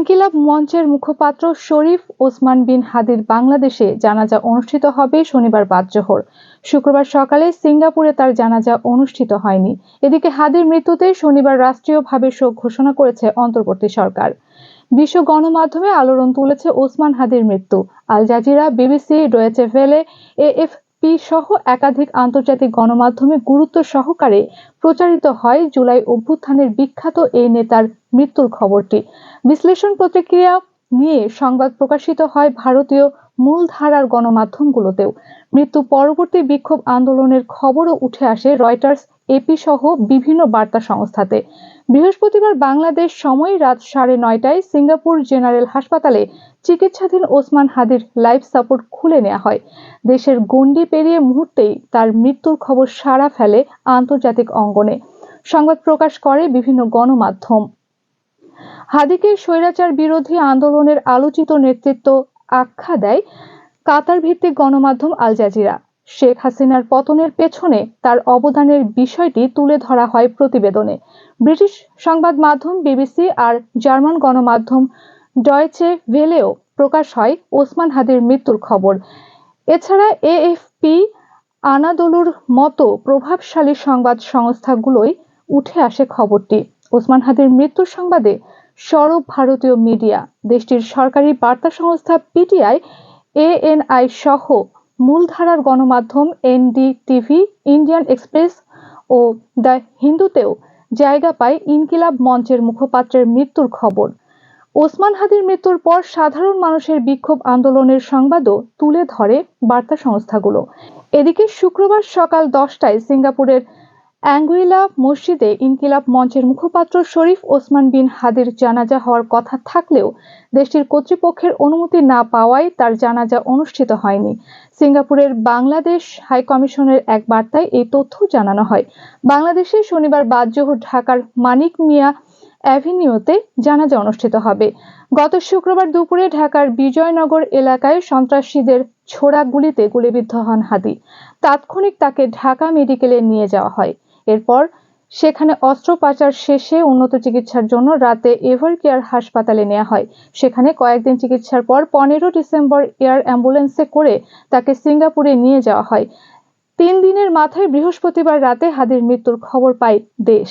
ইনকিলাব মঞ্চের মুখপাত্র শরীফ ওসমান বিন হাদির বাংলাদেশে জানাজা অনুষ্ঠিত হবে শনিবার বাদ জোহর। শুক্রবার সকালে সিঙ্গাপুরে তার জানাজা অনুষ্ঠিত হয়নি। এদিকে হাদির মৃত্যুতে শনিবার রাষ্ট্রীয়ভাবে শোক ঘোষণা করেছে অন্তর্বর্তী সরকার। বিশ্ব গণমাধ্যমে আলোড়ন তুলেছে ওসমান হাদির মৃত্যু। Al Jazeera, BBC, Deutsche AFP সহ একাধিক আন্তর্জাতিক গণমাধ্যমে গুরুত্ব সহকারে প্রচারিত হয় জুলাই অভ্যুত্থানের বিখ্যাত এই নেতার মৃত্যুর খবরটি। বিশ্লেষণ প্রতিক্রিয়া নিয়ে সংবাদ প্রকাশিত হয় ভারতীয় মূলধারার গণমাধ্যমগুলোতেও। মৃত্যু পরবর্তী বিক্ষোভ আন্দোলনের খবরও উঠে আসে রয়টার্স এপি সহ বিভিন্ন বার্তা সংস্থাতে। বৃহস্পতিবার বাংলাদেশ সময় রাত সাড়ে নয়টায় সিঙ্গাপুর জেনারেল হাসপাতালে চিকিৎসাধীন ওসমান হাদির লাইফ সাপোর্ট খুলে নেওয়া হয়। দেশের গণ্ডি পেরিয়ে মুহূর্তেই তার মৃত্যুর খবর সাড়া ফেলে আন্তর্জাতিক অঙ্গনে। সংবাদ প্রকাশ করে বিভিন্ন গণমাধ্যম। হাদিকে স্বৈরাচার বিরোধী আন্দোলনের আলোচিত নেতৃত্ব আখ্যা দেয় কাতার ভিত্তিক গণমাধ্যম আল জাজিরা। শেখ হাসিনার পতনের পেছনে তার অবদানের বিষয়টি তুলে ধরা হয় প্রতিবেদনে। ব্রিটিশ সংবাদ মাধ্যম বিবিসি আর জার্মান গণমাধ্যম ডয়চে ভেলেও প্রকাশ হয় ওসমান হাদির মৃত্যুর খবর। এছাড়া এএফপি আনাদোলুর মতো প্রভাবশালী সংবাদ সংস্থাগুলোই উঠে আসে খবরটি। ওসমান হাদির মৃত্যুর সংবাদে সরব ভারতীয় মিডিয়া, দেশটির সরকারি বার্তা সংস্থা পিটিআই, এএনআই সহ মূলধারার গণমাধ্যম এনডিটিভি, ইন্ডিয়ান এক্সপ্রেস ও দ্য হিন্দুতেও জায়গা পায় ইনকিলাব মঞ্চের মুখপাত্রের মৃত্যুর খবর। ওসমান হাদির মৃত্যুর পর সাধারণ মানুষের বিক্ষোভ আন্দোলনের সংবাদও তুলে ধরে বার্তা সংস্থাগুলো। এদিকে শুক্রবার সকাল দশটায় সিঙ্গাপুরের অ্যাঙ্গুইলা মসজিদে ইনকিলাব মঞ্চের মুখপাত্র শরীফ ওসমান বিন হাদির জানাজা হওয়ার কথা থাকলেও দেশটির কর্তৃপক্ষের অনুমতি না পাওয়ায় তার জানাজা অনুষ্ঠিত হয়নি। সিঙ্গাপুরের বাংলাদেশ হাইকমিশনের এক বার্তায় এই তথ্য জানানো হয়। বাংলাদেশে শনিবার বাদ জোহর ঢাকার মানিক মিয়া অ্যাভিনিউতে জানাজা অনুষ্ঠিত হবে। গত শুক্রবার দুপুরে ঢাকার বিজয়নগর এলাকায় সন্ত্রাসীদের ছোড়া গুলিতে গুলিবিদ্ধ হন হাদি। তাৎক্ষণিক তাকে ঢাকা মেডিকেলে নিয়ে যাওয়া হয়। এরপর সেখানে অস্ত্রোপচার শেষে উন্নত চিকিৎসার জন্য রাতে এভার কেয়ার হাসপাতালে নেওয়া হয়। সেখানে কয়েকদিন চিকিৎসার পর পনেরো ডিসেম্বর এয়ার অ্যাম্বুলেন্সে করে তাকে সিঙ্গাপুরে নিয়ে যাওয়া হয়। তিন দিনের মাথায় বৃহস্পতিবার রাতে হাদির মৃত্যুর খবর পায় দেশ।